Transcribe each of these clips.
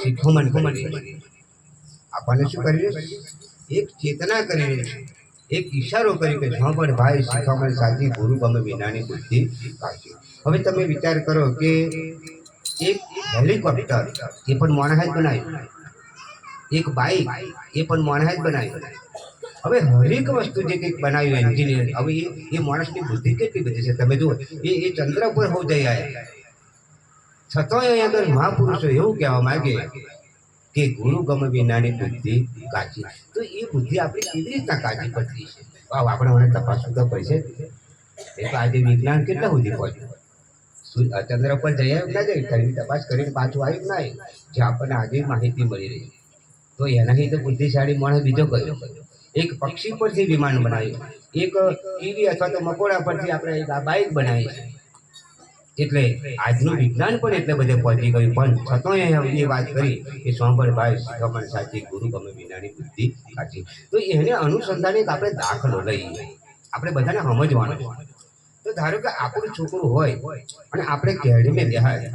શિખામણ કરી રહી છે આપણને શું કરી રહી છે એક ચેતના કરી રહી છે એક ઈશારો કરી કે જો પણ ભાઈ શિખામણ સાચી ગુરુ ગમે વિનાની બુદ્ધિ કાઢી હવે તમે વિચાર કરો કે એક હેલિકોપ્ટર એ પણ માણસ જ બનાવ્યું. એક બાઈક એ પણ માણસ જ બનાવ્યું. હવે હરેક વસ્તુ જે કંઈક બનાવ્યું, એન્જિનિયર, હવે એ એ માણસની બુદ્ધિ કેટલી બધી છે? તમે જુઓ, એ એ ચંદ્ર પર હો જઈ આવ્યા છતાંય અહીંયા આગળ મહાપુરુષો એવું કહેવા માંગે કે ગુરુ ગમે વિનાની બુદ્ધિ કાચી તો એ બુદ્ધિ આપણી કેવી રીતના કાચી પડતી છે? આપણે મને તપાસવું તો પડશે એ તો આજે વિજ્ઞાન કેટલા સુધી પહોંચ્યું? ચંદ્ર પર જઈ આવ્યું ના જઈ ખરી તપાસ કરીને પાછું આવ્યું ના જે આપણને આજે માહિતી મળી રહી તો એનાથી તો બુદ્ધિશાળી માણસ બીજો કયો એક પક્ષી પરથી વિમાન બનાવ્યું. એક ટીવી અથવા તો મકોડા પરથી આપણે એક બાઇક બનાવી છે. એટલે આજનું વિજ્ઞાન પણ એટલે બધે પહોંચી ગયું. પણ છતાં એ વાત કરી કે સોંભળભાઈ શિખામણ સાચી ગુરુ ગમે વિનાની બુદ્ધિ સાચી. તો એને અનુસંધાને આપણે દાખલો લઈએ. આપણે બધાને સમજવાનું. તો ધારો કે આપણું છોકરું હોય અને આપણે કેળીને બેહાય.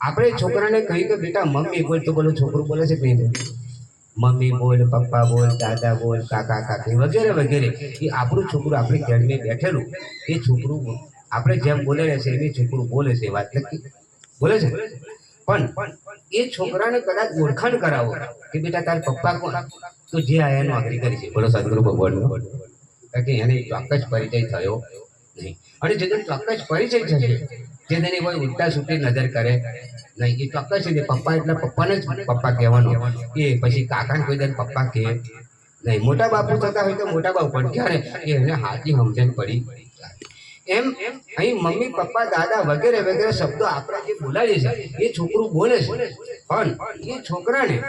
આપણે છોકરાને કહીએ કે, બેટા, મમ્મી બોલ તો બોલો, છોકરું બોલે છે કંઈ નહીં? મમ્મી બોલ, પપ્પા બોલ, દાદા બોલ, કાકા, કાકી, વગેરે વગેરે. એ આપણું છોકરું આપણી કેળીને બેઠેલું. એ છોકરું આપણે જેમ બોલે છે, એની છોકરું બોલે છે વાત નક્કી. બોલે છે? પણ એ છોકરાને કદાચ ઓળખાણ કરાવો કે બેટા તાર પપ્પા કોણ? તો જે આ એનો આગળ કરી છે. બોલો સદગુરુ ભગવાનનો. કારણ કે એને ચોક્કસ પરિચય થયો નહીં. અને જે ચોક્કસ પરિચય થશે, જે તેની કોઈ ઉલટા સુટી નજર કરે નહીં, એ ચોક્કસ છે પપ્પા એટલે પપ્પાને જ પપ્પા કહેવાનો એ પછી કાકાને કોઈ દિન પપ્પા કહે નહીં. મોટા બાપુ થતા હોય તો મોટા બાપુ પણ ક્યારે? એને હાથી સમજણ પડી એમ અહીં મમ્મી, પપ્પા, દાદા વગેરે વગેરે શબ્દો આપણે જે બોલાવીએ છે. એ છોકરું બોલે છે. પણ એ છોકરાને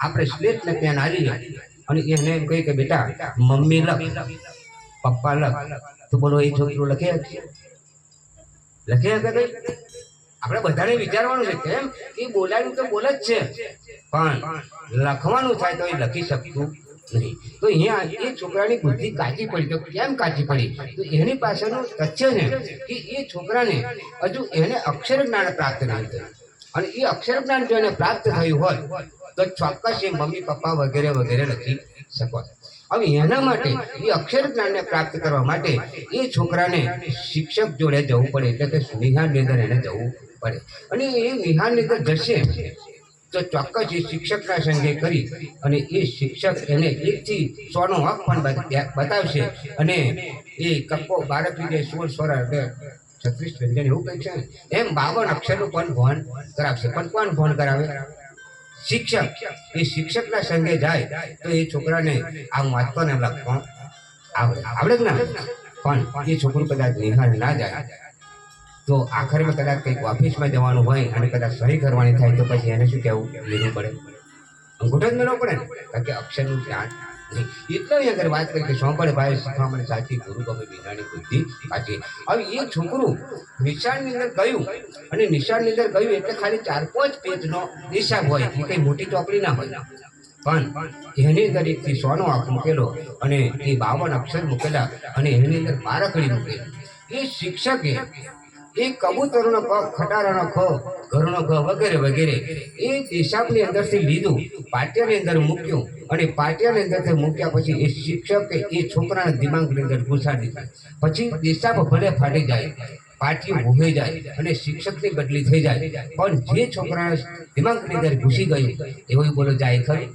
આપણે સ્લેટ ને પેન આવી અને એને એમ કહી કે, બેટા, મમ્મી લખ, પપ્પા લખ. તો બોલો, એ છોકરું લખે? લખે કે નહીં? આપણે બધાને વિચારવાનું છે કેમ એ બોલાવ્યું તો બોલે જ છે. પણ લખવાનું થાય તો એ લખી શકતું નહીં. તો અહીંયા એ છોકરાની બુદ્ધિ કાચી પડી. તો કેમ કાચી પડી? તો એની પાછળનું તથ્ય છે કે એ છોકરાને હજુ એને અક્ષર જ્ઞાન પ્રાપ્ત નહીં થયું. અને એ અક્ષર જ્ઞાન જો એને પ્રાપ્ત થયું હોય, તો ચોક્કસ એ મમ્મી, પપ્પા વગેરે વગેરે લખી શકો. હવે એના માટે, એ અક્ષર જ્ઞાનને પ્રાપ્ત કરવા માટે એ છોકરાને શિક્ષક જોડે જવું પડે. એટલે કે નિહાળની અંદર એને જવું પડે. અને એ ની અંદર જશે તો ચોક્કસ એ શિક્ષકના સંગે કરી અને એ શિક્ષક એને એકથી સોનો હક પણ બતાવશે અને એ કપ્પો બાળકની જે સોળ સોળ છત્રીસ વ્યંજન એવું કંઈક છે. એમ બાવન અક્ષરનું પણ ભવન કરાવશે. પણ કોણ ભવન કરાવે? શિક્ષક. એ શિક્ષકના સંગે જાય તો એ છોકરાને આમ વાંચવાને લખવા આવડે આવડે જ ના. પણ એ છોકરું કદાચ નિહાળ ના જાય. તો આખરમાં કદાચ કંઈક ઓફિસમાં જવાનું હોય અને કદાચ સહી કરવાની થાય તો પછી એને શું કહેવું? લેવું પડે. અંગૂઠો જ મેળવો પડે ને? કારણ કે અક્ષરનું જ્ઞાન એટલે અહીં આગળ વાત કરી કે સોંપડ ભાઈ શીખવા સાચી ગુરુ ગમે વિનાની બુદ્ધિ સાચી. હવે એ છોકરું નિશાળની અંદર ગયું અને નિશાળની અંદર ગયું એટલે ખાલી ચાર પાંચ પેજનો હિસાબ હોય. એ કંઈ મોટી ચોપડી ના હોય. પણ એની અંદર એકથી સોનો આંખ મૂકેલો અને એ બાવન અક્ષર મૂકેલા અને એની અંદર બારકડી મૂકેલી. એ શિક્ષકે એ કબૂતરોનો ક ખટારાનો ખ ઘરનો ઘ વગેરે વગેરે. એ હિસાબની અંદરથી લીધું, પાટિયાની અંદર મૂક્યું અને પાટિયાની અંદરથી મૂક્યા પછી એ શિક્ષકે એ છોકરાના દિમાગની અંદર ઘુસાડી દીધા. પછી હિસાબ ભલે ફાટી જાય પાટી ઉભે જાય અને શિક્ષકની બદલી થઈ જાય, પણ જે છોકરાના દિમાગની અંદર ઘૂસી ગયું, એવું બોલો, જાય ખરી?